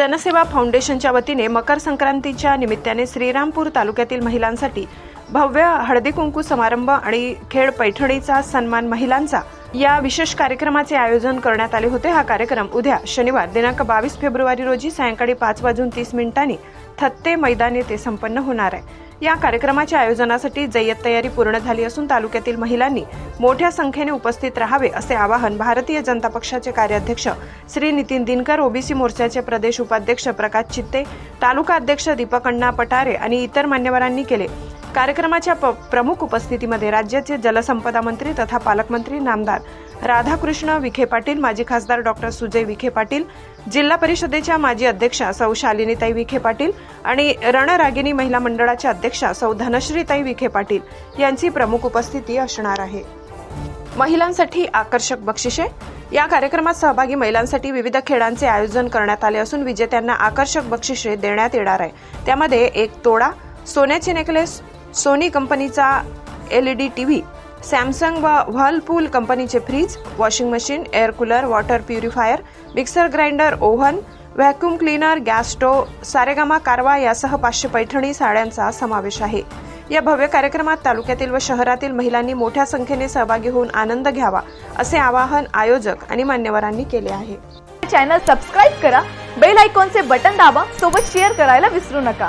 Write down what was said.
जनसेवा फाउंडेशनच्या वतीने मकर संक्रांतीच्या निमित्ताने श्रीरामपूर तालुक्यातील महिलांसाठी भव्य हळदी कुंकू समारंभ आणि खेळ पैठणीचा सन्मान महिलांचा या विशेष कार्यक्रमाचे आयोजन करण्यात आले होते. हा कार्यक्रम उद्या शनिवार दिनांक बावीस फेब्रुवारी रोजी सायंकाळी पाच वाजून तीस मिनिटांनी थत्ते मैदान येथे संपन्न होणार आहे. या कार्यक्रमाच्या आयोजनासाठी जय्यत तयारी पूर्ण झाली असून तालुक्यातील महिलांनी मोठ्या संख्येने उपस्थित राहावे असे आवाहन भारतीय जनता पक्षाचे कार्याध्यक्ष श्री नितीन दिनकर ओबीसी मोर्चाचे प्रदेश उपाध्यक्ष प्रकाश चित्ते तालुका अध्यक्ष दीपक अण्णा पटारे आणि इतर मान्यवरांनी केले. कार्यक्रमाच्या प- प्रमुख उपस्थितीमध्ये राज्याचे जलसंपदा मंत्री तथा पालकमंत्री नामदार राधाकृष्ण विखे पाटील माजी खासदार डॉक्टर सुजय विखे पाटील जिल्हा परिषदेच्या माजी अध्यक्षा सौ शालिनीताई विखे पाटील आणि रणरागिनी महिला मंडळाच्या अध्यक्षा सौ धनश्रीताई विखे पाटील यांची प्रमुख उपस्थिती असणार आहे. महिलांसाठी आकर्षक बक्षिसे. या कार्यक्रमात सहभागी महिलांसाठी विविध खेळांचे आयोजन करण्यात आले असून विजेत्यांना आकर्षक बक्षिसे देण्यात येणार आहे. त्यामध्ये एक तोडा सोन्याचे नेकलेस सोनी कंपनीचा एलईडी टीव्ही सॅमसंग व व्हर्लपूल कंपनीचे fridge washing machine air cooler water purifier mixer grinder oven vacuum cleaner gas stove Saregama Carvaan यासह पाचशे पैठणी साड्यांचा समावेश आहे. या भव्य कार्यक्रमात तालुक्यातील व शहरातील महिलांनी मोठ्या संख्येने सहभागी होऊन आनंद घ्यावा असे आवाहन आयोजक आणि मान्यवरांनी केले आहे. चॅनल सबस्क्राईब करा बेल आयकॉनचे बटन दाबा सोबत शेअर करायला विसरू नका.